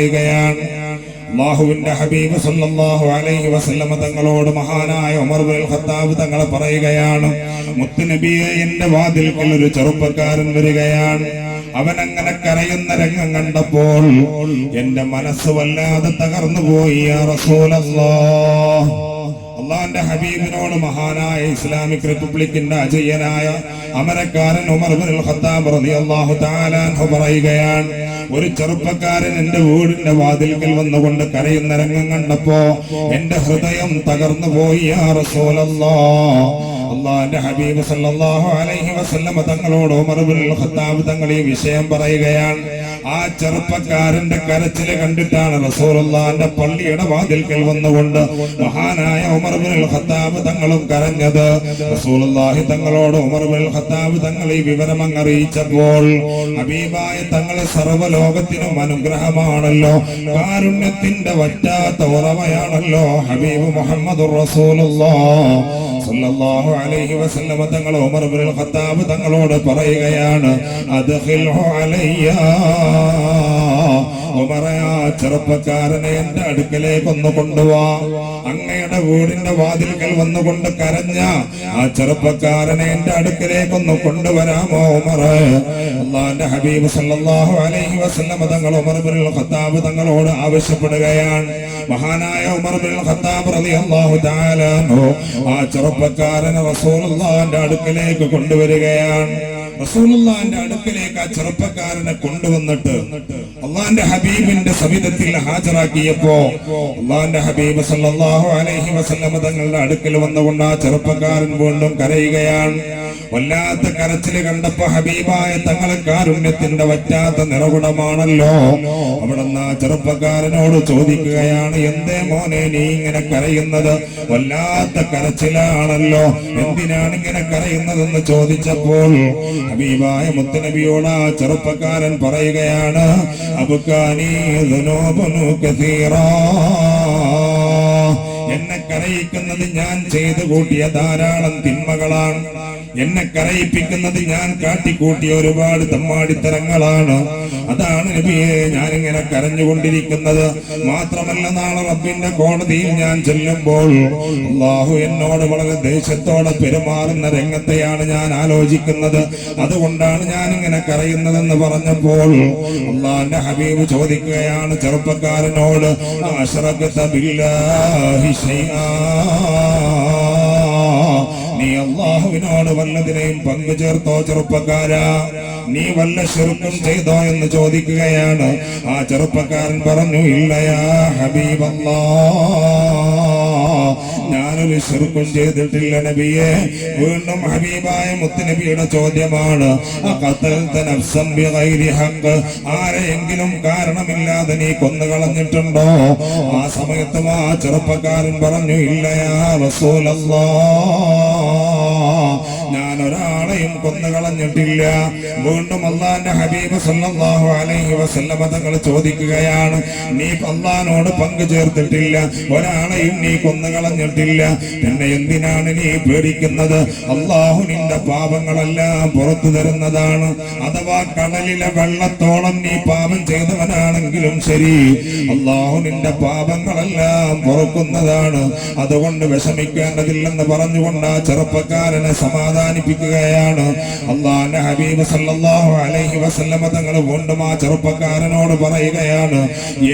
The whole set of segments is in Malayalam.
പറയുകയാണ് അള്ളാഹുവിന്റെ ഹബീബ് സല്ലല്ലാഹു അലൈഹി വസല്ലമ തങ്ങളോട് മഹാനായ ഉമർ ബിൻ ഖത്താബ് തങ്ങളെ പറയുകയാണ് മുത്തുനബിയെ എന്റെ വാതിൽക്കൽ ഒരു ചെറുപ്പക്കാരൻ വരികയാണ്. അവൻ അങ്ങനെ കരയുന്ന രംഗം കണ്ടപ്പോൾ എന്റെ മനസ്സ് വല്ലാതെ തകർന്നു പോയി അള്ളാന്റെ ഹബീബിനോട് മഹാനായ ഇസ്ലാമിക് റിപ്പബ്ലിക്കിന്റെ അജയ്യനായ അമരക്കാരൻ ഉമർ ബിൻ ഖത്താബ് റളിയല്ലാഹു തആല പറയുകയാണ് ഒരു ചെറുപ്പക്കാരൻ എന്റെ വീടിന്റെ വാതിൽക്കൽ വന്നുകൊണ്ട് കരയുന്ന രംഗം കണ്ടപ്പോ എന്റെ ഹൃദയം തകർന്നു പോയി അള്ളാന്റെ ഹബീബ് സല്ലല്ലാഹു അലൈഹി വസല്ലമ തങ്ങളോട് ഉമർ ബിൻ ഖത്താബ് തങ്ങൾ ഈ വിഷയം പറയുകയാണ്. ആ ചെറുപ്പക്കാരന്റെ കരച്ചിൽ കണ്ടിട്ടാണ് റസൂലുള്ളാന്റെ പള്ളിയുടെ വാതിൽക്കൽ വന്നുകൊണ്ട് മഹാനായ ഉമർ ബിൻ ഖത്താബ് തങ്ങളും കരഞ്ഞത്. റസൂലുള്ളാഹി തങ്ങളോട് ഉമർ ബിൻ ഖത്താബ് തങ്ങൾ ഈ വിവരം അറിയിച്ചപ്പോൾ ഹബീബായ തങ്ങളെ സർവലോകത്തിനും അനുഗ്രഹമാണല്ലോ കാരുണ്യത്തിന്റെ വറ്റാത്ത ഉറവയാണല്ലോ ഹബീബ് മുഹമ്മദ് റസൂലുള്ളാഹ് സല്ലല്ലാഹു അലൈഹി വസല്ലമ തങ്ങൾ ഉമർ ഇബ്നുൽ ഖത്താബ് തങ്ങളോട് പറയുകയാണ് അദ്ഖിൽഹു അലയ്യ. ഉമറേ ആ ചെറുപ്പക്കാരനെ എന്റെ അടുക്കലേക്ക് ഒന്ന് കൊണ്ടുവാ. അങ്ങയുടെ വീടിന്റെ വാതിലുകൾ വന്നുകൊണ്ട് കരഞ്ഞ ആ ചെറുപ്പക്കാരനെ എന്റെ അടുക്കലേക്ക് ഒന്ന് കൊണ്ടുവരാമോ ഉമറ്? അള്ളാന്റെ ഹബീബ് സല്ലാഹു അലൈഹി വസല്ലമ തങ്ങൾ ഉമർ ബിൻ ഖത്താബ് തങ്ങളോട് ആവശ്യപ്പെടുകയാണ്. മഹാനായ ഉമർ ബിൻ ഖത്താബ് റളിയല്ലാഹു തആല ആ ചെറുപ്പക്കാരനെ റസൂലുള്ളാഹിന്റെ അടുക്കലേക്ക് കൊണ്ടുവരികയാണ്. റസൂലുള്ളാഹിന്റെ അടുക്കലേക്ക് ആ ചെറുപ്പക്കാരനെ കൊണ്ടുവന്നിട്ട് അള്ളാന്റെ ഹബീബിന്റെ സവിധത്തിൽ ഹാജരാക്കിയപ്പോ അള്ളാന്റെ ഹബീബ് സല്ലല്ലാഹു അലൈഹി വസല്ലമ തങ്ങളുടെ അടുക്കൽ വന്നുകൊണ്ട് ആ ചെറുപ്പക്കാരൻ വീണ്ടും കരയുകയാണ്. വല്ലാത്ത കരച്ചിൽ കണ്ടപ്പോ ഹബീബായ തങ്ങളെ കാരുണ്യത്തിന്റെ വറ്റാത്ത നിറകുടമാണല്ലോ. അവിടുന്ന് ആ ചെറുപ്പക്കാരനോട് ചോദിക്കുകയാണ് എന്തേ മോനെ നീ ഇങ്ങനെ കരയുന്നത്? വല്ലാത്ത കരച്ചിലാണല്ലോ. എന്തിനാണ് ഇങ്ങനെ കരയുന്നതെന്ന് ചോദിച്ചപ്പോൾ ഹബീബായ മുത്തനബിയോട് ആ ചെറുപ്പക്കാരൻ പറയുകയാണ് എന്നെ കരയിക്കുന്നത് ഞാൻ ചെയ്തു കൂട്ടിയ ധാരാളം തിന്മകളാണ്. എന്നെ കരയിപ്പിക്കുന്നത് ഞാൻ കാട്ടിക്കൂട്ടിയ ഒരുപാട് തമ്മാടിത്തരങ്ങളാണ്. അതാണ് നബിയെ ഞാനിങ്ങനെ കരഞ്ഞുകൊണ്ടിരിക്കുന്നത്. മാത്രമല്ല നാളെ റബ്ബിന്റെ കോടതിയിൽ ഞാൻ ചെല്ലുമ്പോൾ അള്ളാഹു എന്നോട് വളരെ ദേഷ്യത്തോടെ പെരുമാറുന്ന രംഗത്തെയാണ് ഞാൻ ആലോചിക്കുന്നത്. അതുകൊണ്ടാണ് ഞാൻ ഇങ്ങനെ കരയുന്നതെന്ന് പറഞ്ഞപ്പോൾ അള്ളാഹിന്റെ ഹബീബ് ചോദിക്കുകയാണ് ചെറുപ്പക്കാരനോട് അശ്രകത ബില്ലാഹി ശൈആ. നീ അള്ളാഹുവിനോട് വല്ലതിനെയും പങ്കുചേർത്തോ ചെറുപ്പക്കാരാ. നീ വല്ല ശിർക്കും ചെയ്തോ എന്ന് ചോദിക്കുകയാണ്. ആ ചെറുപ്പക്കാരൻ പറഞ്ഞു ഇല്ലയാ ഹബീബല്ലാ ഞാനൊരു ശിർക്കും ചെയ്തിട്ടില്ല നബിയെ. വീണ്ടും ഹബീബായ മുത്തുനബിയുടെ ചോദ്യമാണ് ആരെയെങ്കിലും കാരണമില്ലാതെ നീ കൊന്നു കളഞ്ഞിട്ടുണ്ടോ? ആ സമയത്തും ആ ചെറുപ്പക്കാരൻ പറഞ്ഞു ഇല്ലയാ റസൂലല്ലാ ഞാൻ ഒരാളെയും കൊന്നു കളഞ്ഞിട്ടില്ല. വീണ്ടും അള്ളാന്റെ ഹബീബ് സല്ലാഹു അലൈഹി വസല്ലമ തങ്ങൾ ചോദിക്കുകയാണ് നീ അള്ളഹാനോട് പങ്കു ചേർത്തിട്ടില്ല ഒരാളെയും നീ കൊന്നുകളഞ്ഞിട്ടില്ല പിന്നെ എന്തിനാണ് നീ പേടിക്കുന്നത്? അള്ളാഹു നിന്റെ പാപങ്ങളെല്ലാം പുറത്തു തരുന്നതാണ്. അഥവാ കടലിലെ വെള്ളത്തോളം നീ പാപം ചെയ്തവനാണെങ്കിലും ശരി അള്ളാഹു നിന്റെ പാപങ്ങളെല്ലാം പുറക്കുന്നതാണ്. അതുകൊണ്ട് വിഷമിക്കേണ്ടതില്ലെന്ന് പറഞ്ഞുകൊണ്ട് ആ ചെറുപ്പക്കാരനെ സമാധാനിപ്പിക്കുകയാണ് അള്ളാന്റെ ഹബീബ് സല്ലല്ലാഹു അലൈഹി വസല്ലമ തങ്ങൾ വീണ്ടും ആ ചെറുപ്പക്കാരനോട് പറയുകയാണ്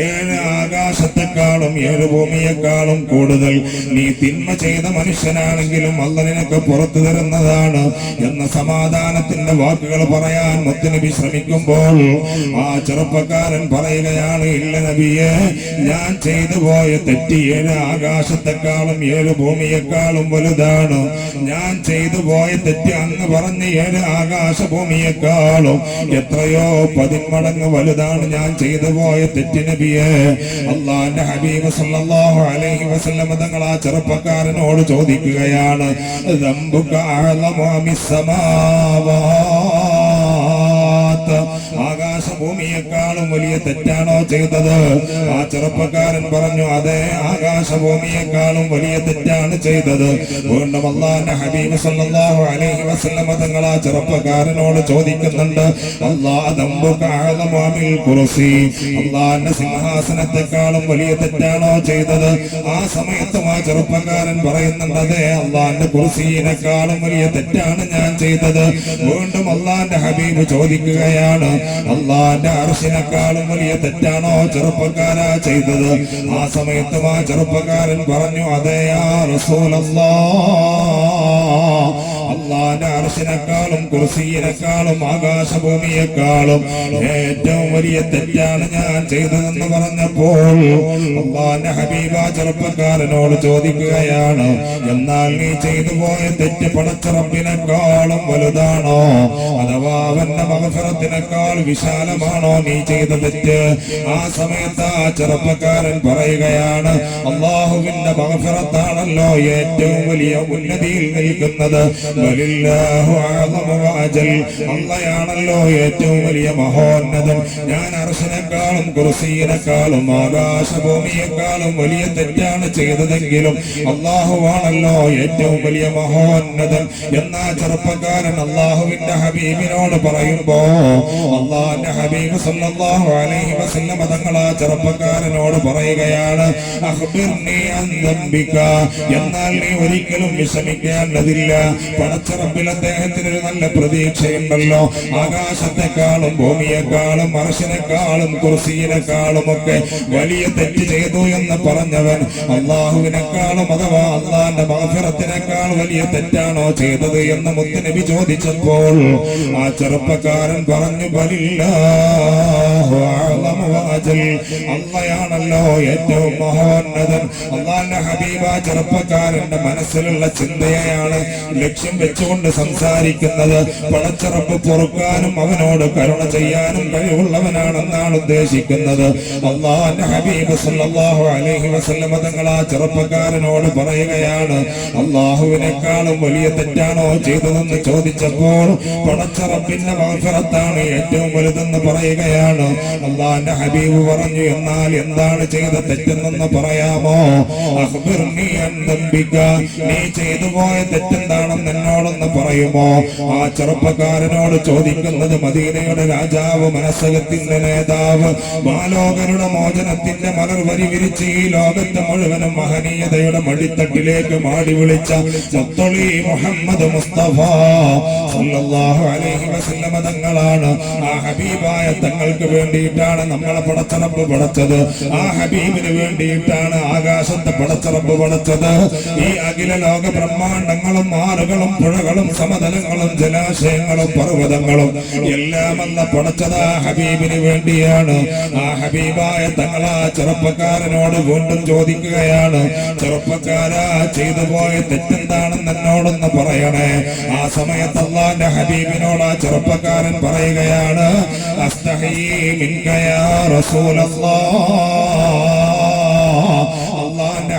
ഏഴ് ആകാശത്തെക്കാളും ഏഴ് ഭൂമിയെക്കാളും കൂടുതൽ നീ തിന്മ ചെയ്ത മനുഷ്യനാണെങ്കിലും അല്ല നിനക്ക് പുറത്തു തരുന്നതാണ് എന്ന സമാധാനത്തിന്റെ വാക്കുകൾ പറയാൻ മുത്തുനബി ശ്രമിക്കുമ്പോൾ ആ ചെറുപ്പക്കാരൻ പറയുകയാണ് ഇല്ല നബിയെ ഞാൻ ചെയ്തു പോയ തെറ്റി ഏഴ് ആകാശത്തെക്കാളും ഏഴ് ഭൂമിയെക്കാളും വലുതാണ്. ഞാൻ ചെയ്തു പോയ തെറ്റ് അങ്ങ് പറഞ്ഞ ഏഴ് ആകാശ ഭൂമിയെക്കാളും എത്രയോ പതിന്മടങ്ങ് വലുതാണ് ഞാൻ ചെയ്തു പോയ തെറ്റ് നബിയെ. അള്ളാന്റെ ഹബീബ് സല്ലല്ലാഹു അലൈഹി വസല്ലമ തങ്ങൾ ആ ചെറുപ്പക്കാരനോട് ചോദിക്കുകയാണ് അഅലമു മിസ്സമാവാ ആകാശ ആകാശഭൂമിയെക്കാളും വലിയ തെറ്റാണോ ചെയ്തത്? ആ ചെറുപ്പക്കാരൻ പറഞ്ഞു അതെ ആകാശഭൂമിയെക്കാളും വലിയ തെറ്റാണ് ചെയ്തത്. വീണ്ടും ഹബീബ് സല്ലല്ലാഹു അലൈഹി വസല്ലമ തങ്ങൾ ആ ചെറുപ്പക്കാരനോട് ചോദിക്കുന്നുണ്ട് സിംഹാസനത്തെക്കാളും വലിയ തെറ്റാണോ ചെയ്തത്? ആ സമയത്തും ആ ചെറുപ്പക്കാരൻ പറയുന്നുണ്ട് അതെ അള്ളാന്റെ കുറുസീനെക്കാളും വലിയ തെറ്റാണ് ഞാൻ ചെയ്തത്. വീണ്ടും അള്ളാന്റെ ഹബീബ് ചോദിക്കുകയാണ് അള്ളാന്റെ അറിശിനെക്കാളും വലിയ തെറ്റാണോ ചെറുപ്പക്കാരാ ചെയ്തത്? ആ സമയത്തും ആ ചെറുപ്പക്കാരൻ പറഞ്ഞു അതെയാ റസൂലല്ലാ. അള്ളാന്റെ അർശിനെക്കാളും കുർസീനെക്കാളും ആകാശഭൂമിയെക്കാളും ഏറ്റവും വലിയ തെറ്റാണ് ഞാൻ ചെയ്തതെന്ന് പറഞ്ഞപ്പോൾ അള്ളാന്റെ ഹബീബ ചെറുപ്പക്കാരനോട് ചോദിക്കുകയാണ് എന്നാൽ നീ ചെയ്തു പോയ തെറ്റ് പടച്ചറപ്പിനെക്കാളും വലുതാണോ അഥവാ അവന്റെ മകഫറത്തിനേക്കാൾ വിശാലമാണോ നീ ചെയ്ത തെറ്റ് ആ സമയത്ത് ആ ചെറുപ്പക്കാരൻ പറയുകയാണ് അള്ളാഹുവിന്റെ മകഫറത്താണല്ലോ ഏറ്റവും വലിയ ഉന്നതിയിൽ നിൽക്കുന്നത്. അള്ളയാണല്ലോ ഏറ്റവും വലിയ മഹോന്നതൻ. ഞാൻ അർശനേക്കാളും കുർസീനെക്കാളും ആകാശഭൂമിയെക്കാളും വലിയ തെറ്റാണ് ചെയ്തതെങ്കിലും അള്ളാഹുവാണല്ലോ ഏറ്റവും വലിയ മഹോന്നതൻ. എന്നാ ചെറുപ്പക്കാരൻ അള്ളാഹുവിന്റെ ഹബീബിനോട് പറയുമ്പോ അള്ളാഹിന്റെ ഹബീബ് സല്ലല്ലാഹു അലൈഹി വസല്ലം തങ്ങൾ ചെറുപ്പക്കാരനോട് പറയുകയാണ് അഖ്ബിർനി അൻ എന്നാൽ നീ ഒരിക്കലും വിഷമിക്കേണ്ടതില്ല. അദ്ദേഹത്തിന് ഒരു നല്ല പ്രതീക്ഷയുണ്ടല്ലോ. ആകാശത്തെക്കാളും ഭൂമിയെക്കാളും മനുഷ്യനെക്കാളും കുർസീനെക്കാളും ഒക്കെ വലിയ തെറ്റ് ചെയ്തു എന്ന് പറഞ്ഞവൻ അള്ളാഹുവിനെക്കാളും അഥവാ അള്ളാന്റെ മാഫിറത്തിനേക്കാൾ വലിയ തെറ്റാണോ ചെയ്തത് എന്ന് മുത്തനബി ചോദിച്ചപ്പോൾ ആ ചെറുപ്പക്കാരൻ പറഞ്ഞു ബലില്ല അമ്മയാണല്ലോ ഏറ്റവും മഹോന്നതൻ. അള്ളാന്റെ ഹബീബ ചെറുപ്പക്കാരന്റെ മനസ്സിലുള്ള ചിന്തയാണ് ലക്ഷ്യം വെച്ചുകൊണ്ട് സംസാരിക്കുന്നത് പടച്ചിറപ്പ് പൊറുക്കാനും അവനോട് കരുണ ചെയ്യാനും കഴിവുള്ളവനാണെന്നാണ് ഉദ്ദേശിക്കുന്നത്. അള്ളാന്റെ ഹബീബ് സല്ലല്ലാഹു അലൈഹി ആ ചെറുപ്പക്കാരനോട് പറയുകയാണ് അള്ളാഹുവിനേക്കാളും വലിയ തെറ്റാണോ ചെയ്തതെന്ന് ചോദിച്ചപ്പോൾ പണച്ചറപ്പിന്റെ മത്സരത്താണ് ഏറ്റവും വലുതെന്ന് പറയുകയാണ്. അള്ളാന്റെ ഹബീബ് പറഞ്ഞു എന്നാൽ എന്താണ് ചെയ്ത തെറ്റെന്നൊന്ന് പറയാമോ. നീ ചെയ്തു പോയ തെറ്റെന്താണെന്ന് എന്നോടൊന്ന് പറയുമോ? ആ ചെറുപ്പക്കാരനോട് ചോദിക്കുന്നത് മദീനയുടെ രാജാവ് മനസ്സകത്തിന്റെ നേതാവ് മാലോകരുടെ മോചനത്തിന്റെ മലർ വരി വിരിച്ച് ഈ ലോകത്തെ മുഴുവനും മഹനീയതയുടെ മടിത്തട്ടിലേക്ക് മാടി വിളിച്ച മുത്തൊളി മുഹമ്മദ് മുസ്തഫ സല്ലല്ലാഹു അലൈഹി വസല്ലമ തങ്ങളാണ്. ആ ഹബീബായ തങ്ങൾക്ക് വേണ്ടിയിട്ടാണ് നമ്മളെ പടച്ചറപ്പ് പടച്ചത്. ആ ഹബീബിന് വേണ്ടിയിട്ടാണ് ആകാശത്തെ പടച്ചറപ്പ് പടച്ചത്. ഈ അഖില ലോക ബ്രഹ്മാണ്ടങ്ങളും ആറുകളും പുഴകളും സമതലങ്ങളും ജലാശയങ്ങളും പർവതങ്ങളും എല്ലാം അല്ല പടച്ചത് ആ ഹബീബിന് വേണ്ടിയാണ്. ആ ഹബീബായ തങ്ങൾ ആ ചെറുപ്പക്കാരനോട് വീണ്ടും ചോദിക്കുകയാണ് ചെറുപ്പക്കാരാ ചെയ്തു പോയ തെറ്റെന്താണെന്ന് എന്നോടൊന്ന് പറയണേ. ആ സമയത്ത് അള്ളാന്റെ ഹബീബിനോട് ആ ചെറുപ്പക്കാരൻ പറയുകയാണ് അസ്തഹീ മിൻകയാ റസൂലല്ലാഹ്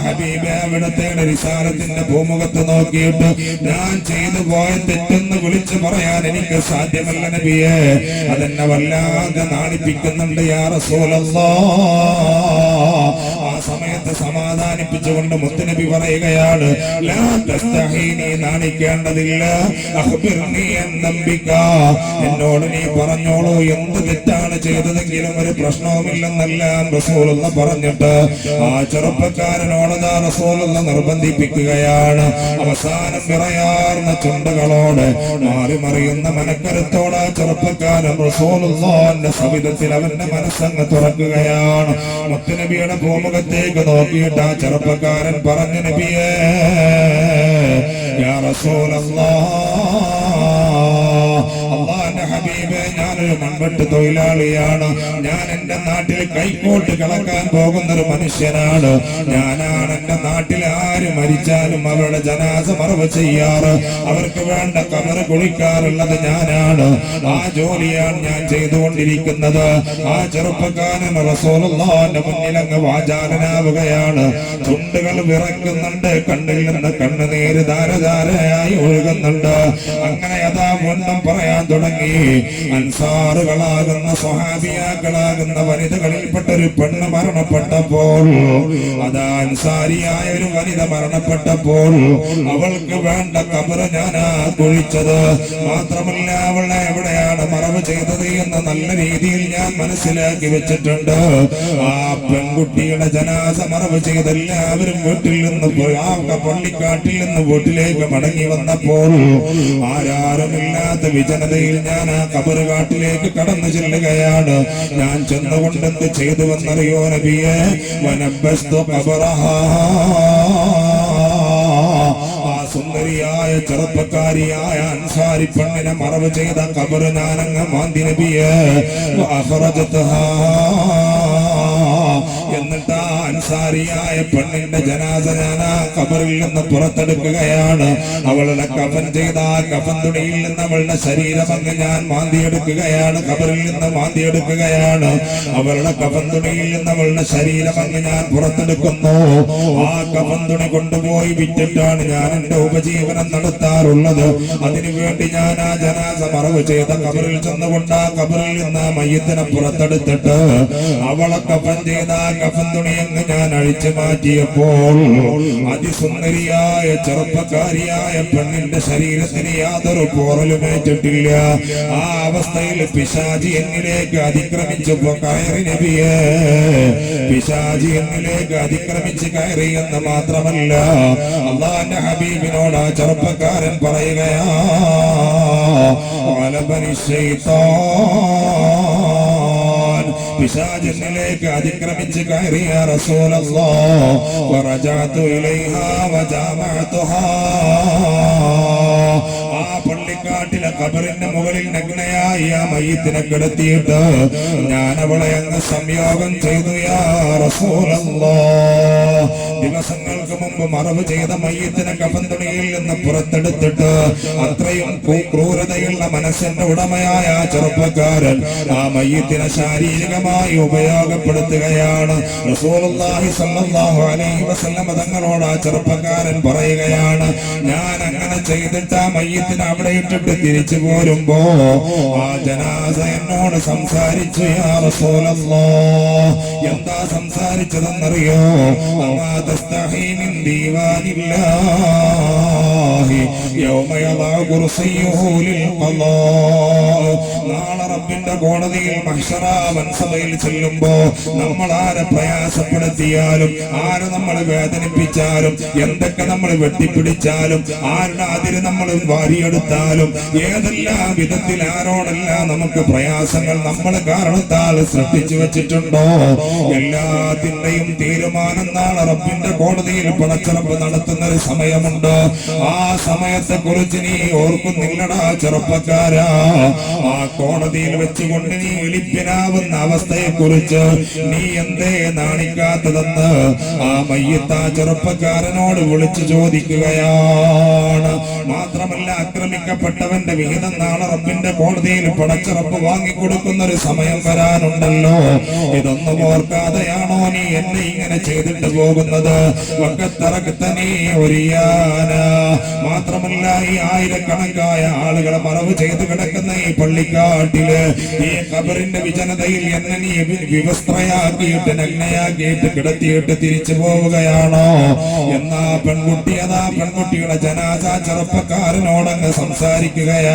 ഹബീബ് അവിടുത്തെ വിശാലത്തിന്റെ ഭൂമുഖത്ത് നോക്കിയിട്ട് ഞാൻ ചെയ്തു പോയ തെറ്റെന്ന് വിളിച്ചു പറയാൻ എനിക്ക് സാധ്യമല്ല നബിയെ. അതെന്നെ വല്ലാതെ നാണിപ്പിക്കുന്നുണ്ട് യാ റസൂലല്ലാ. സമയത്ത് സമാധാനിപ്പിച്ചുകൊണ്ട് മുത്തനബി പറയുകയാണ് നാണിക്കേണ്ടതില്ല. എന്നോട് നീ പറഞ്ഞോളൂ എന്ത് തെറ്റാണ് ചെയ്തതെങ്കിലും ഒരു പ്രശ്നവുമില്ലെന്നല്ല റസൂൽ എന്ന് പറഞ്ഞിട്ട് ആ ചെറുപ്പക്കാരനോടതാ എന്ന് നിർബന്ധിപ്പിക്കുകയാണ്. അവസാനം വിറയാർന്ന ചുണ്ടുകളോട് മാറി മറിയുന്ന മനക്കരുത്തോട് ആ ചെറുപ്പക്കാരൻ റസൂൽ സവിധത്തിൽ അവന്റെ മനസ്സങ്ങ് തുറക്കുകയാണ്. മുത്തുനബിയുടെ ഭൂമുഖത്തേക്ക് നോക്കിയിട്ട് ആ ചെറുപ്പക്കാരൻ പറഞ്ഞു നബിയേ യാ റസൂലല്ലാ അള്ളാന്റെ ഹബീബെ ഞാനൊരു മൺവെട്ട് തൊഴിലാളിയാണ്. ഞാൻ എന്റെ നാട്ടിൽ കൈക്കോട്ട് കളക്കാൻ പോകുന്ന ഒരു മനുഷ്യനാണ്. ഞാനാണ് എന്റെ നാട്ടിൽ ആര് മരിച്ചാലും അവരുടെ ജനാസ മറവ് ചെയ്യാറ്. അവർക്ക് വേണ്ട കമറ് കുളിക്കാറുള്ളത് ഞാനാണ്. ആ ജോലിയാണ് ഞാൻ ചെയ്തുകൊണ്ടിരിക്കുന്നത്. ആ ചെറുപ്പക്കാരൻ റസോലുള്ളാന്റെ മുന്നിൽ അങ്ങ് വാചാലനാവുകയാണ്. ചുണ്ടുകൾ വിറയ്ക്കുന്നുണ്ട് കണ്ണിൽ നിന്ന് കണ്ണുനീര് ധാരധാരയായി ഒഴുകുന്നുണ്ട്. അങ്ങനെ അതാ വണ്ണം പറയാൻ തുടങ്ങി. അൻസാറുകളാകുന്ന സ്വഹാബിയാക്കളാകുന്ന വനിതകളിൽപ്പെട്ട ഒരു പെണ്ണ് മരണപ്പെട്ടപ്പോൾ അതാ അൻസാരിയായ ഒരു വനിത മരണപ്പെട്ടപ്പോൾ അവൾക്ക് വേണ്ട കബറ് ഞാനാ കുഴിച്ചത്. മാത്രമല്ല അവളെ എവിടെയാണ് മറവ് ചെയ്തത് എന്ന് നല്ല രീതിയിൽ ഞാൻ മനസ്സിലാക്കി വെച്ചിട്ടുണ്ട്. ആ പെൺകുട്ടിയുടെ ജനാസ മറവ് ചെയ്ത് എല്ലാവരും വീട്ടിൽ നിന്ന് ആ പള്ളിക്കാട്ടിൽ നിന്ന് വീട്ടിലേക്ക് മടങ്ങി വന്നപ്പോൾ ആരാരുമില്ലാത്ത വിജനതയിൽ ഞാൻ ആ കബറ് കാട്ടിലേക്ക് കടന്നു ചെല്ലുകയാണ്. ഞാൻ ചെന്നുകൊണ്ട് എന്ത് ചെയ്തുവെന്നറിയോ നബിയെ? വനബസ്തു കബറഹാ ആ സുന്ദരിയായ ചെറുപ്പക്കാരിയായ അൻസാരി പെണ്ണിനെ മറവ് ചെയ്ത കബറ് ഞാനങ്ങ് മാന്തി നബിയെ. അഹ്റജത്ഹാ. എന്നിട്ട് അൻസാരിയായ പെണ്ണിന്റെ ജനാസ കബറിൽ നിന്ന് പുറത്തെടുക്കുകയാണ്. അവളുടെ കഫൻ ചെയ്ത ആ കഫൻ തുണിയിൽ നിന്ന് അവളുടെ ശരീരം അങ്ങ് ഞാൻ മാന്തിയെടുക്കുകയാണ്. കബറിൽ നിന്ന് മാന്തിയെടുക്കുകയാണ്. അവളുടെ കഫൻ തുണിയിൽ നിന്ന് അവളുടെ ശരീരം അങ്ങ് ഞാൻ പുറത്തെടുക്കുന്നു. ആ കഫൻ തുണി കൊണ്ടുപോയി വിറ്റിട്ടാണ് ഞാൻ എന്റെ ഉപജീവനം നടത്താറുള്ളത്. അതിനുവേണ്ടി ഞാൻ ആ ജനാസ മറവ് ചെയ്ത കബറിൽ ചെന്നുകൊണ്ട് ആ കബറിൽ നിന്ന് മയ്യത്തിനെ പുറത്തെടുത്തിട്ട് അവളെ കഫൻ ചെയ്ത ആ കഫൻ തുണി ഞാൻ അഴിച്ചു മാറ്റിയപ്പോൾ അതിസുന്ദരിയായ ചെറുപ്പക്കാരിയായ പെണ്ണിന്റെ ശരീരത്തിന് യാതൊരു പോറലുമേറ്റിട്ടില്ല ആ അവസ്ഥയിൽ പിശാജി എന്നിലേക്ക് അതിക്രമിച്ചപ്പോ കയറി നബിയെ പിശാജി എന്നിലേക്ക് അതിക്രമിച്ച് കയറി എന്ന് മാത്രമല്ല അള്ളാന്റെ ഹബീബിനോട് ആ ചെറുപ്പക്കാരൻ പറയുകയാ. പിശാചിനിലേക്ക് അതിക്രമിച്ച് കയറിയ റസൂലല്ലോ വറജഅതു ഇലൈഹാ വജാമഅതുഹാ. ആ പള്ളിക്കാട്ടിലെ കബറിന്റെ മുകളിൽ നഗ്നയായി ആ മയ്യത്തിനെ കിടത്തിയിട്ട് ഞാൻ അവളെ അങ്ങ് സംയോഗം ചെയ്തു യാ ദിവസങ്ങൾക്ക് മുമ്പ് മറവ് ചെയ്ത മയ്യത്തിനെ കഫൻ തുണിയിൽ നിന്ന് പുറത്തെടുത്തിട്ട് അത്രയും ക്രൂരതയുള്ള മനസ്സിന്റെ ഉടമയായ ആ ചെറുപ്പക്കാരൻ ആ മയ്യത്തിനെ ശാരീരികമായി ഉപയോഗപ്പെടുത്തുകയാണ്. തങ്ങളോട് ആ ചെറുപ്പക്കാരൻ പറയുകയാണ് ഞാൻ അങ്ങനെ ചെയ്തിട്ട് ആ മയ്യത്തിനെ അവിടെ ഇട്ടിട്ട് തിരിച്ചു പോരുമ്പോ ആ ജനാസ എന്നോട് സംസാരിച്ചു എന്താ സംസാരിച്ചതെന്നറിയോ? നാളെ റബ്ബിന്റെ കോടതിയിൽ മഹ്ശറ വൻസഭയിൽ ചെല്ലുമ്പോ നമ്മൾ ആരെ പ്രയാസപ്പെടുത്തിയാലും ആരെ നമ്മൾ വേദനിപ്പിച്ചാലും എന്തൊക്കെ നമ്മൾ വെട്ടിപ്പിടിച്ചാലും ആരുടെ അതിര് നമ്മൾ വാരിയെടുത്താലും ഏതെല്ലാം വിധത്തിൽ ആരോടെല്ലാം നമുക്ക് പ്രയാസങ്ങൾ നമ്മൾ കാരണത്താൽ സൃഷ്ടിച്ചു വെച്ചിട്ടുണ്ടോ? എല്ലാത്തിന്റെയും തീരുമാനം നാളെ റബ്ബിന്റെ കോടതിയിൽ പടച്ചിറപ്പ് നടത്തുന്ന ഒരു സമയമുണ്ട്. ആ സമയത്തെ കുറിച്ച് നീ ഓർക്കുന്നില്ലടാ ചെറുപ്പക്കാരാ. ആ കോടതിയിൽ വെച്ചുകൊണ്ട് നീ എളിപ്പിനാവുന്ന അവസ്ഥയെ കുറിച്ച് നീ എന്തേ നാണിക്കാത്തതെന്ന് ആ മയ്യത്ത ചെറുപ്പക്കാരനോട് വിളിച്ചു ചോദിക്കുകയാണ്. മാത്രമല്ല ആക്രമിക്കപ്പെട്ടവന്റെ വിഹിതം നാളെ റബ്ബിന്റെ കോടതിയിൽ പടച്ചിറപ്പ് വാങ്ങിക്കൊടുക്കുന്ന ഒരു സമയം വരാനുണ്ടല്ലോ. ഇതൊന്നും ഓർക്കാതെയാണോ നീ എന്നെ ഇങ്ങനെ ചെയ്തിട്ട് പോകുന്നത്? മാത്രമല്ല ഈ ആയിരക്കണക്കായ ആളുകളെ മറവ് ചെയ്ത് കിടക്കുന്ന ഈ പള്ളിക്കാട്ടിൽ ഈ കബറിന്റെ വിജനതയിൽ എന്നെ നീ വിവസ്ത്രയാക്കിയിട്ട് നഗ്നയാക്കിയിട്ട് കിടത്തിയിട്ട് തിരിച്ചു പോവുകയാണോ? എന്നാ പെൺകുട്ടി അതാ പെൺകുട്ടിയുടെ ജനാചാ ചെറുപ്പക്കാരനോടങ്ങ് സംസാരിക്കുകയാണ്.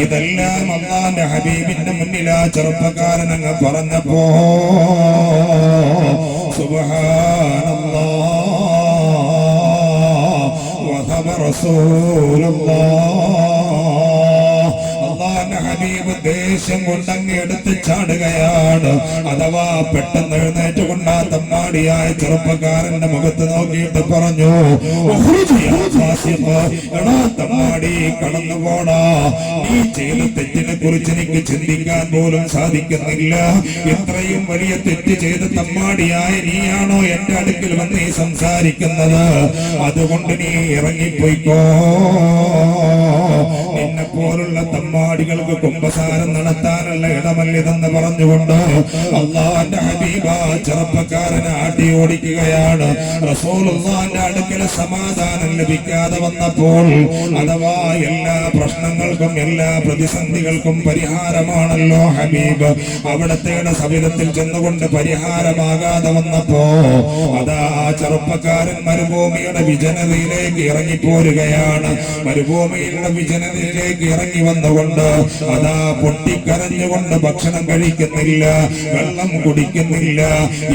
ഇതെല്ലാം അള്ളാന്റെ ഹബീബിന്റെ മുന്നിൽ ആ ചെറുപ്പക്കാരൻ അങ്ങ് പറഞ്ഞപ്പോ അള്ളാന്റെ ദേഷ്യം കൊണ്ടങ്ങ് എടുത്ത് ചാടുകയാണ്. അഥവാ പെട്ടെന്ന് എഴുന്നേറ്റ് കൊണ്ട് ആ തമ്മാടിയായ ചെറുപ്പക്കാരന്റെ മുഖത്ത് നോക്കിയിട്ട് പറഞ്ഞു തമ്മാടി കടന്നു പോടാ. നീ ചെയ്ത തെറ്റിനെ കുറിച്ച് എനിക്ക് ചിന്തിക്കാൻ പോലും സാധിക്കുന്നില്ല. ഇത്രയും വലിയ തെറ്റ് ചെയ്ത തമ്മാടിയായ നീയാണോ എന്റെ അടുക്കൽ വന്ന് നീ സംസാരിക്കുന്നത്? അതുകൊണ്ട് നീ ഇറങ്ങിപ്പോയിക്കോ. നിന്നെ പോലുള്ള തമ്മാടികൾക്ക് കുംഭസാരം നടത്താനുള്ള ഇടമല്ലിതെന്ന് പറഞ്ഞുകൊണ്ട് അള്ളാന്റെ ഹബീബ ചെറുപ്പക്കാരനെ ആട്ടി ഓടിക്കുകയാണ്. റസൂലുള്ളാന്റെ അടുക്കൽ സമാധാനം ലഭിക്കാതെ വന്നപ്പോൾ അഥവാ എല്ലാ പ്രശ്നങ്ങൾക്കും എല്ലാ പ്രതിസന്ധികൾക്കും പരിഹാരമാണല്ലോ ഹബീബ്. അവിടത്തെ സവിധത്തിൽ ചെന്നുകൊണ്ട് പരിഹാരമാകാതെ വന്നപ്പോ അതാ ആ ചെറുപ്പക്കാരൻ മരുഭൂമിയുടെ വിജനതയിലേക്ക് ഇറങ്ങിപ്പോരുകയാണ്. മരുഭൂമിയുടെ വിജനതയിലേക്ക് ഇറങ്ങി വന്നുകൊണ്ട് അതാ പൊട്ടിക്കരഞ്ഞുകൊണ്ട് ഭക്ഷണം കഴിക്കുന്നില്ല വെള്ളം കുടിക്കുന്നില്ല.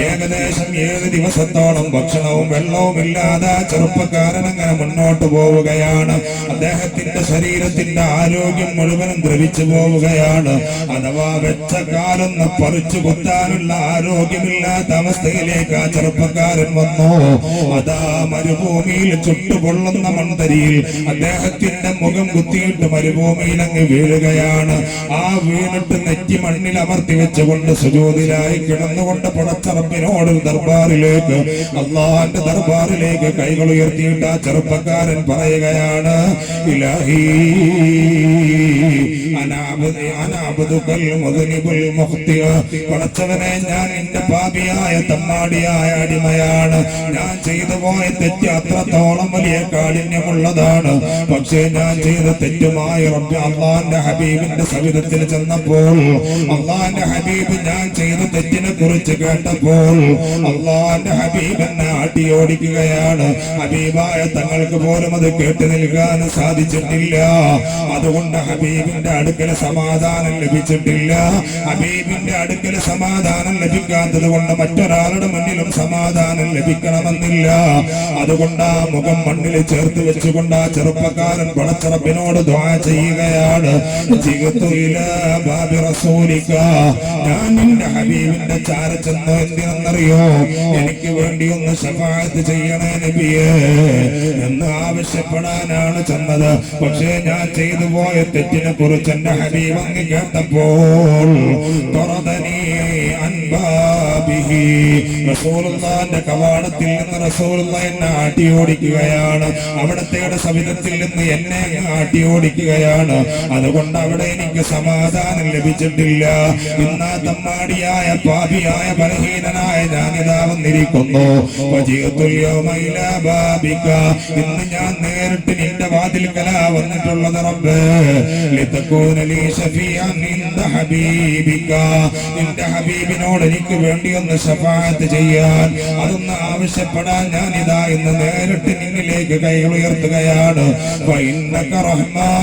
ഏകദേശം ഏഴ് ദിവസത്തോളം ഭക്ഷണവും വെള്ളവും ഇല്ലാതെ ചെറുപ്പക്കാരൻ അങ്ങനെ മുന്നോട്ട് പോവുകയാണ്. അദ്ദേഹത്തിന്റെ ശരീരത്തിന്റെ ആരോഗ്യം മുഴുവനും ദ്രവിച്ചു പോവുകയാണ്. അഥവാ വെച്ച കാലൊന്ന് പറിച്ചു കുത്താനുള്ള ആരോഗ്യമില്ലാത്ത അവസ്ഥയിലേക്ക് ആ ചെറുപ്പക്കാരൻ വന്നു. അതാ മരുഭൂമിയിൽ ചുട്ടുപൊള്ളുന്ന മൺതരിയിൽ അദ്ദേഹത്തിന്റെ മുഖം കുത്തിയിട്ട് മരുഭൂമിയിൽ അങ്ങ് വീഴുകയാണ്. ആ വീണിട്ട് നെറ്റി മണ്ണിൽ അമർത്തി വെച്ചുകൊണ്ട് സുജോതിലായി കിടന്നുകൊണ്ട് പടച്ചറപ്പിനോട് ദർബാറിലേക്ക് അള്ളാന്റെ ദർബാറിലേക്ക് കൈകൾ ഉയർത്തിയിട്ട് ആ ചെറുപ്പക്കാരൻ പറയുകയാണ് ഇലാഹി പടച്ചവനെ ഞാൻ എന്റെ പാപിയായ തമ്മാടിയായ അടിമയാണ്. ഞാൻ ചെയ്തു പോയ തെറ്റ് അത്രത്തോളം വലിയ കാഠിന്യമുള്ളതാണ്. പക്ഷേ ഞാൻ ചെയ്ത തെറ്റുമായി റബ്ബി അള്ളാന്റെ ഹബീബിന്റെ സവിധത്തിൽ ചെന്നപ്പോൾ അള്ളാന്റെ ഹബീബ് ഞാൻ ചെയ്ത തെറ്റിനെ കുറിച്ച് കേട്ടപ്പോൾ അള്ളാന്റെ ഹബീബ് എന്നെ ആട്ടിയോടിക്കുകയാണ് ഹബീബായ തങ്ങൾക്ക് പോലും അത് കേട്ട് നിൽക്കാൻ സാധിച്ചിട്ടില്ല. അതുകൊണ്ട് ഹബീബിന്റെ അടുക്കൽ സമാധാനം ലഭിച്ചിട്ടില്ല. ഹബീബിന്റെ അടുക്കൽ സമാധാനം ലഭിക്കാത്തത് കൊണ്ട് മറ്റൊരാളുടെ മുന്നിലും സമാധാനം ലഭിക്കണമെന്നില്ല. അതുകൊണ്ട് ആ മുഖം മണ്ണിൽ ചേർത്ത് വെച്ചുകൊണ്ട് ആ ചെറുപ്പക്കാരൻ പടച്ചറപ്പിനോട് ദ്വാ ചെയ്യുകയാണ്. ഞാൻ നിന്റെ ഹബീബിന്റെ ചാര എന്തിനെന്നറിയോ? എനിക്ക് വേണ്ടി ഒന്ന് ശഫായത്ത് ചെയ്യണേ നബിയേ. എന്ന് ആവശ്യപ്പെടാനാണ് ചെന്നത്. പക്ഷേ ഞാൻ ചെയ്തു പോയ തെറ്റിനെ കുറിച്ച് എന്റെ ഹബീബ് അങ്ങ് കേട്ടപ്പോൾ റസൂലുള്ളാന്റെ കവാടത്തിൽ നിന്ന് റസൂലുള്ള എന്നെ ആട്ടിയോടിക്കുകയാണ്. അവിടത്തെയുടെ സവിധത്തിൽ നിന്ന് എന്നെ അങ്ങ് ആട്ടിയോടിക്കുകയാണ് അതുകൊണ്ട് അവിടെ എനിക്ക് സമാധാനം ലഭിച്ചിട്ടില്ല. ഇന്നാ തമ്മാടിയായ പാപിയായ ബലഹീനനായ ഞാനിതാ വന്നിരിക്കുന്നു. ഇന്ന് ഞാൻ നേരിട്ട് നിന്റെ വാതിൽ കല വന്നിട്ടുള്ളത് നിന്റെ ഹബീബിനോട് എനിക്ക് വേണ്ടി ഒന്ന് ശഫാത്ത് ചെയ്യാൻ. അതൊന്ന് ആവശ്യപ്പെടാൻ ഞാൻ ഇന്ന് നേരിട്ട് നിന്നിലേക്ക് കൈകൾ ഉയർത്തുകയാണ്. റഹ്മാൻ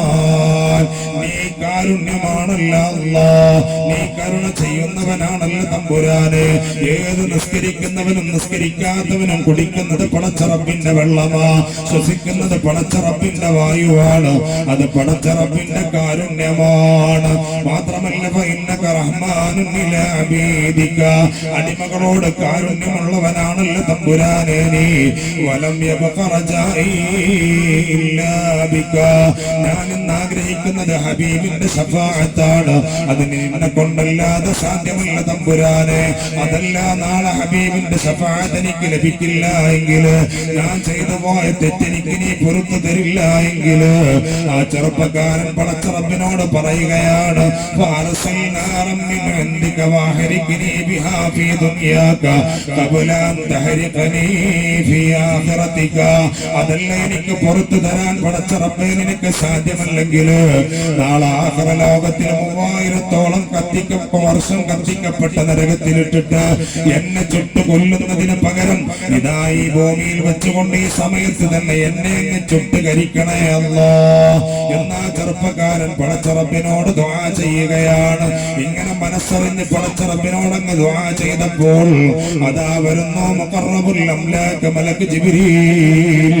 കാരുണ്യമാണല്ല നീ കരുണ ചെയ്യുന്നവനാണല്ല തമ്പുരാന്. ഏത് നിസ്കരിക്കുന്നവനും നിസ്കരിക്കാത്തവനും കുടിക്കുന്നത് പടച്ചറപ്പിന്റെ വെള്ളമാ. ശ്വസിക്കുന്നത് പടച്ചറപ്പിന്റെ വായുവാണ്. അത് പടച്ചറപ്പിന്റെ കാരുണ്യമാണ്. മാത്രമല്ല അടിമകളോട് കാരുണ്യമുള്ളവനാണല്ലോ തമ്പുരാനെ നീ. വലം ഞാൻ ഇന്ന് ആഗ്രഹിക്കുന്നത് റസൂലിന്റെ സഫാഹത്താണ്. അത് നിന്നെ കൊണ്ടല്ലാതെ സാധ്യമല്ല തമ്പുരാനെ. അതല്ല നാളെ ഹബീബിന്റെ സഫാഹത്ത് എനിക്ക് ലഭിക്കില്ല എങ്കിൽ ഞാൻ ചെയ്തു പോയ തെറ്റെനിക്ക് നീ പുറത്തു തരില്ല എങ്കിൽ ആ ചെറുപ്പക്കാരൻ പടച്ചറപ്പിനോട് പറയുകയാണ് അതല്ല എനിക്ക് പുറത്തു തരാൻ പടച്ചറപ്പ് നിനക്ക് സാധ്യമല്ലെങ്കിൽ നാളെ ആഹ്റ ലോകത്തിൽ മൂവായിരത്തോളം കത്തിക്ക വർഷം കത്തിക്കപ്പെട്ട നരകത്തിലിട്ടിട്ട് എന്നെ ചുട്ടു കൊല്ലുന്നതിന് പകരം ഇതാ ഈ ഭൂമിയിൽ വെച്ചുകൊണ്ട് ഈ സമയത്ത് തന്നെ എന്നെ ചുട്ട് കരിക്കണേ അല്ലോ. എന്നാ ചെറുപ്പക്കാരൻ പടച്ചറപ്പിനോട് ദ്വാ ചെയ്യുകയാണ്. ഇങ്ങനെ മനസ്സറിഞ്ഞ് പടച്ചറപ്പിനോടങ്ങ് ദ്വാ ചെയ്തപ്പോൾ അതാ വരുന്നു മുഖറബുൽ അംലാക്ക് മലക്ക് ജിബ്രീൽ.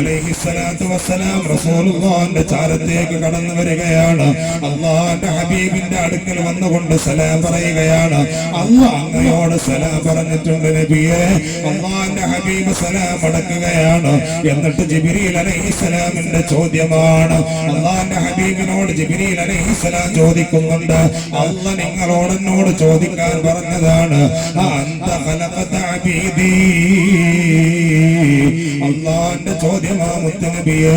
അലൈഹിസ്സലാത്തു വസ്സലാം റസൂലുള്ളാഹിന്റെ ചാരത്തേക്ക് കടന്നു വരികയാണ്. അള്ളാന്റെ ഹബീബിന്റെ അടുക്കൽ വന്നുകൊണ്ട് സലാം പറയുകയാണ്. അള്ള അങ്ങയോട് സലാം പറഞ്ഞിട്ടുണ്ട് നബിയെ. അള്ളാന്റെ ഹബീബ് സലാം അടക്കുകയാണ്. എന്നിട്ട് ജിബിരിൽ അലൈഹിസ്സലാമിന്റെ ചോദ്യമാണ്. അള്ളാന്റെ ഹബീബിനോട് ജിബിരിൽ അലൈഹിസ്സലാം ചോദിക്കുന്നുണ്ട്. അല്ല നിങ്ങളോട് എന്നോട് ചോദിക്കാൻ പറഞ്ഞതാണ്. അള്ളാന്റെ ചോദ്യമാ മുത്തനബിയെ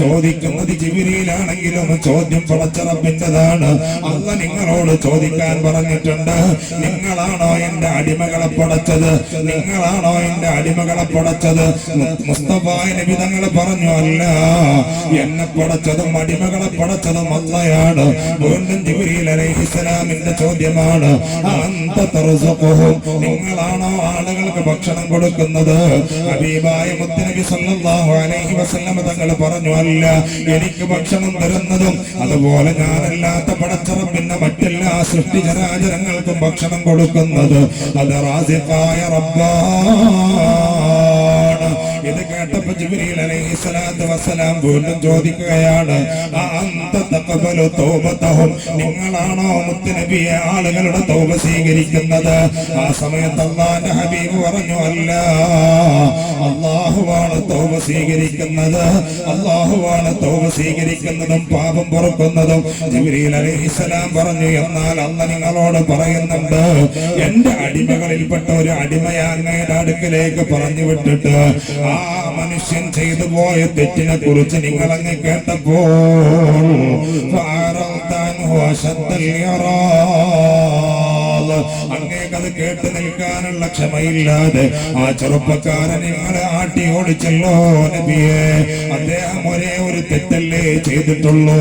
ചോദിക്കുന്നത് ജിബിരിയിലാണെങ്കിലും ചോദ്യം പടച്ചറപ്പിന്റെതാണ് അന്ന് നിങ്ങളോട് ചോദിക്കാൻ പറഞ്ഞിട്ടുണ്ട് നിങ്ങളാണോ എന്റെ അടിമകളെ പടച്ചത്? നിങ്ങളാണോ എന്റെ അടിമകളെ പടച്ചത്? മുസ്തഫായ നബി തങ്ങൾ പറഞ്ഞു അല്ല എന്നെ പടച്ചതും അടിമകളെ പടച്ചതും അല്ലയാണ് വീണ്ടും ജിബിരിയിൽ അലൈഹിസ്സലാമിന്റെ ചോദ്യമാണ് അന്ത തർസുഖുഹും നിങ്ങളാണോ ആളുകൾക്ക് ഭക്ഷണം കൊടുക്കുന്നത്? ഹബീബായ മുത്തനബി സല്ലല്ലാഹു അലൈഹി വസല്ലം തങ്ങൾ പറഞ്ഞു അല്ല എനിക്ക് ഭക്ഷണം തരുന്നതും അതുപോലെ ഞാനല്ലാത്ത പടച്ചറപ്പിന്റെ മറ്റെല്ലാ സൃഷ്ടിചരാചരങ്ങൾക്കും ഭക്ഷണം കൊടുക്കുന്നത്. അത് റാസിഫായ റബ്ബാണ് ഇത് കേട്ടപ്പോ ജിബ്രീൽ അലൈഹി സ്വലാത്തു വസ്സലാം വീണ്ടും ചോദിക്കുകയാണ് "ആ അന്ത തഖബലു തൗബതഹും നിങ്ങളാണോ മുത്തുനബിയെ ആളുകളുടെ തോപ സ്വീകരിക്കുന്നത്? ആ സമയത്ത് അള്ളാന്റെ ഹബീബ് പറഞ്ഞു അല്ല അള്ളാഹുവാണ് തോപ സ്വീകരിക്കുന്നത്. അള്ളാഹുവാണ് തോപ സ്വീകരിക്കുന്നതും പാപം പുറക്കുന്നതും. ജിബ്രീൽ അലൈഹിസ്സലാം പറഞ്ഞു എന്നാൽ അന്ന് നിങ്ങളോട് പറയുന്നുണ്ട് എന്റെ അടിമകളിൽപ്പെട്ട ഒരു അടിമയെ അങ്ങയുടെ അടുക്കിലേക്ക് പറഞ്ഞു വിട്ടിട്ട് മനുഷ്യൻ ചെയ്തു പോയ തെറ്റിനെ കുറിച്ച് നിങ്ങൾ അങ്ങ് കേട്ടപ്പോൾ. അങ്ങേക്കത് കേട്ട് നിൽക്കാനുള്ള ക്ഷമയില്ലാതെ ആ ചെറുപ്പക്കാരൻ നിങ്ങളെ ആട്ടി ഓടിച്ചല്ലോ നബിയെ. അദ്ദേഹം ഒരേ ഒരു തെറ്റല്ലേ ചെയ്തിട്ടുള്ളൂ.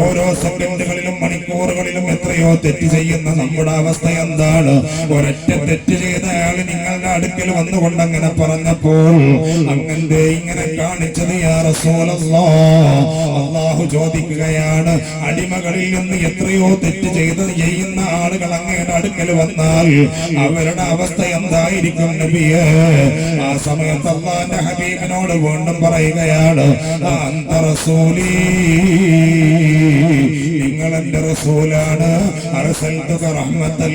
ഓരോ സെക്കൻഡുകളിലും മണിക്കൂറുകളിലും എത്രയോ തെറ്റ് ചെയ്യുന്ന നമ്മുടെ അവസ്ഥ എന്താണ്? ഒരൊറ്റ തെറ്റ് ചെയ്ത അയാൾ നിങ്ങളുടെ അടുക്കൽ വന്നുകൊണ്ട് അങ്ങനെ പറഞ്ഞപ്പോൾ അങ്ങന്റെ ഇങ്ങനെ കാണിച്ചത് അള്ളാഹു ചോദിക്കുകയാണ് അടിമകളിൽ നിന്ന് എത്രയോ തെറ്റ് ചെയ്ത് ചെയ്യുന്ന ആളുകൾ അങ്ങയുടെ അടുക്കൽ വന്നാൽ അവരുടെ അവസ്ഥ എന്തായിരിക്കും നബിയെ? ആ സമയത്ത് അള്ളാന്റെ ഹബീബിനോട് വീണ്ടും പറയുകയാണ് അന്ത റസൂലീ നിങ്ങൾ എന്റെ റസൂലാണ്. അർസൽതുക റഹ്മത്തൽ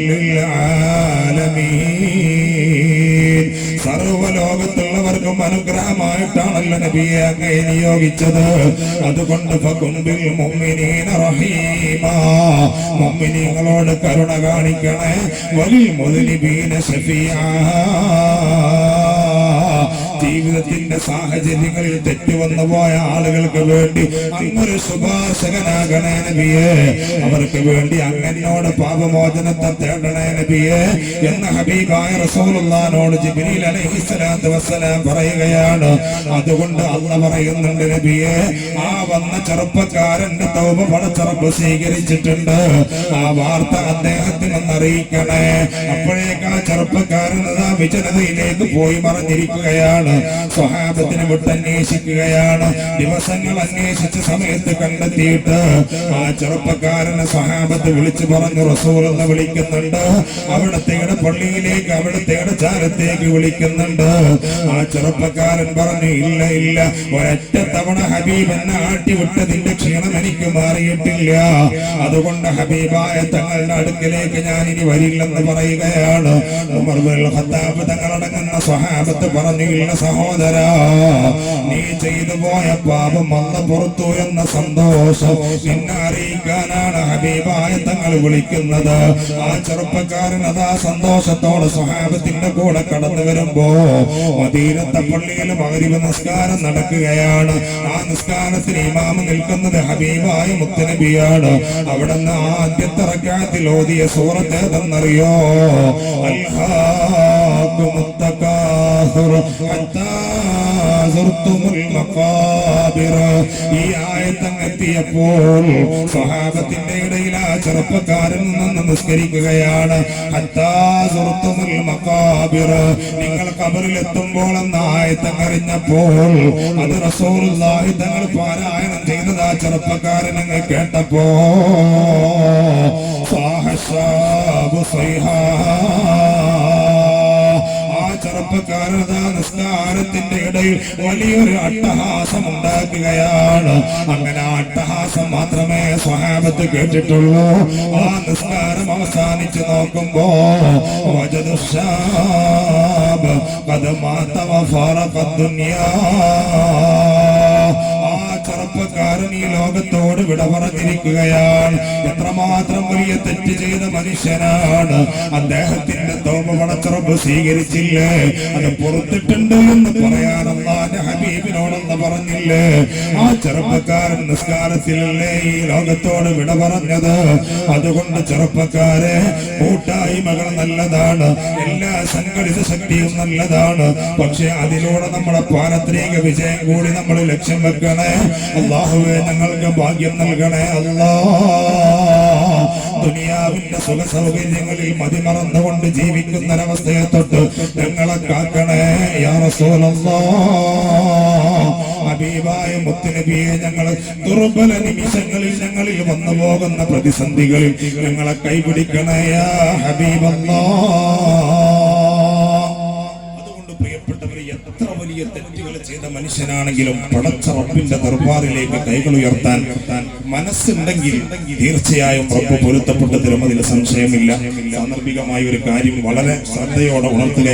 സർവലോകത്തുള്ളവർക്കും അനുഗ്രഹമായിട്ടാണല്ലോ നബിയെ നിയോഗിച്ചത്. അതുകൊണ്ട് മുഅ്മിനീങ്ങളോട് കരുണ കാണിക്കണേ. വലിയ മുതലി ബീന ഷഫീആ ജീവിതത്തിന്റെ സാഹചര്യങ്ങളിൽ തെറ്റുവന്നു പോയ ആളുകൾക്ക് വേണ്ടി അങ്ങൊരു ശുഭാശകനാകണേ നബിയെ അവർക്ക് വേണ്ടി അങ്ങനോട് പാപമോചനത്തെ തേടണേ നബിയെ എന്ന ഹബീബായ റസൂലുള്ളാനോട് ജിബ്രീൽ അലൈഹിസ്സലാത്തു വസ്സലാം പറയുകയാണ്. അതുകൊണ്ട് അല്ല പറയുന്നുണ്ട് നബിയെ ആ വന്ന ചെറുപ്പക്കാരന്റെ തൗബ പടച്ചറപ്പ് സ്വീകരിച്ചിട്ടുണ്ട്. ആ വാർത്ത അദ്ദേഹത്തിന് അറിയിക്കണേ. അപ്പോഴേക്കാ ചെറുപ്പക്കാരൻ ആ വിചനതയിലേക്ക് പോയി മറഞ്ഞിരിക്കുകയാണ്. സ്വഹാബത്തിനെ വിട്ടന്വേഷിക്കുകയാണ് ദിവസങ്ങൾ അന്വേഷിച്ച സമയത്ത് കണ്ടെത്തിയിട്ട് ആ ചെറുപ്പക്കാരനെ സ്വഹാബത്ത് വിളിച്ചു പറഞ്ഞു റസൂൽ എന്ന് വിളിക്കുന്നുണ്ട്. അവിടത്തെയുടെ പള്ളിയിലേക്ക് അവിടത്തെയുടെ ചാരത്തേക്ക് വിളിക്കുന്നുണ്ട്. ആ ചെറുപ്പക്കാരൻ പറഞ്ഞു ഇല്ല ഇല്ല. ഒരൊറ്റ തവണ ഹബീബ് എന്നെ ആട്ടി വിട്ടതിന്റെ ക്ഷീണം എനിക്ക് മാറിയിട്ടില്ല. അതുകൊണ്ട് ഹബീബായ തങ്ങളുടെ അടുക്കിലേക്ക് ഞാൻ ഇനി വരില്ലെന്ന് പറയുകയാണ്. തങ്ങളടങ്ങുന്ന സ്വഹാബത്ത് പറഞ്ഞു ഇല്ല സഹോദര നീ ചെയ്തു പോയ പാപം വന്ന് പുറത്തു എന്ന സന്തോഷം നിന്നെ അറിയിക്കാനാണ് ഹബീബായ തങ്ങൾ വിളിക്കുന്നത്. ആ ചെറുപ്പക്കാരൻ അതാ സന്തോഷത്തോടെ സ്വഹാബത്തിന്റെ കൂടെ കടന്നു വരുമ്പോ മദീനത്തെ പള്ളിയിൽ മകരിവ് നിസ്കാരം നടക്കുകയാണ്. ആ നിസ്കാരത്തിന് ഇമാമ് നിൽക്കുന്നത് ഹബീബായ മുത്തനബിയാണ്. അവിടെ നിന്ന് ആദ്യത്തെ റക്കാത്തിൽ ഓതിയ സൂറത്ത് ഏതെന്നറിയോ? അൽഹാഖുമുത്തകാസുർ حتى زرتم المقابر. ഈ ആയത്തങ്ങ് എത്തിയപ്പോൾ സ്വഹാബത്തിന്റെ ഇടയിൽ ആ ചെറുപ്പക്കാരൻ നിന്ന് നിസ്കരിക്കുകയാണ് നിങ്ങൾ കബറിൽ എത്തുമ്പോൾ എന്ന ആയത്തങ്ങ് അറിഞ്ഞപ്പോൾ അത് റസൂലുള്ളാഹി തങ്ങൾ പാരായണം ചെയ്തത് ആ ചെറുപ്പക്കാരൻ അങ്ങ് കേട്ടപ്പോ സാഹസാബു സൈഹാ ചെറുപ്പക്കാരതാ നിസ്കാരത്തിന്റെ ഇടയിൽ വലിയൊരു അട്ടഹാസം ഉണ്ടാക്കുകയാണ് അങ്ങനെ അട്ടഹാസം മാത്രമേ സ്വഹാബത്ത് കേട്ടിട്ടുള്ളൂ. ആ നിസ്കാരം അവസാനിച്ചു നോക്കുമ്പോ വജദുഷാബ് ശാബ് ഖദ് മാത ദുനിയാ ആ ചെറുപ്പക്കാരൻ ഈ ലോകത്തോട് വിട പറഞ്ഞിരിക്കുകയാണ് എത്രമാത്രം വലിയ തെറ്റ് ചെയ്ത മനുഷ്യനാണ്. അദ്ദേഹത്തിന്റെ തോമ സ്വീകരിച്ചില്ലേ? അത് പുറത്തിട്ടുണ്ട് എന്ന് പറയാൻ അള്ളാന്റെ ഹബീബിനോടെന്ന് പറഞ്ഞില്ലേ? ആ ചെറുപ്പക്കാരൻ നിസ്കാരത്തിലല്ലേ ഈ ലോകത്തോട് വിട പറഞ്ഞത് അതുകൊണ്ട് ചെറുപ്പക്കാരെ കൂട്ടായ്മകൾ നല്ലതാണ്. എല്ലാ സംഘടിത ശക്തിയും നല്ലതാണ്. പക്ഷെ അതിലൂടെ നമ്മുടെ പാരത്രിക വിജയം കൂടി നമ്മൾ ലക്ഷ്യം വെക്കണേ. അള്ളാഹുവെ ഞങ്ങൾക്ക് ഭാഗ്യം നൽകണേ അല്ലാ. ദുനിയാവിന്റെ സുഖ സൗകര്യങ്ങളിൽ മതിമറന്നുകൊണ്ട് ജീവിക്കുന്ന ഒരവസ്ഥയെ തൊട്ട് ഞങ്ങളെ കാക്കണേ യാ റസൂലല്ലാ. ഹബീബായ മുത്തുനബിയെ ഞങ്ങൾ ദുർബല നിമിഷങ്ങളിൽ ഞങ്ങളിൽ വന്നു പോകുന്ന പ്രതിസന്ധികളിൽ ഞങ്ങളെ കൈപിടിക്കണേ ഹബീബല്ലാ. വലിയ തെറ്റുകൾ ചെയ്ത മനുഷ്യനാണെങ്കിലും പടച്ച റബ്ബിന്റെ ദർബാറിലേക്ക് കൈകൾ ഉയർത്താൻ മനസ്സുണ്ടെങ്കിൽ തീർച്ചയായും റബ്ബ് പൊരുത്തപ്പെട്ടതിലും അതിൽ സംശയമില്ല. സാന്ദർഭികമായ ഒരു കാര്യം വളരെ ശ്രദ്ധയോടെ ഉണർത്തുക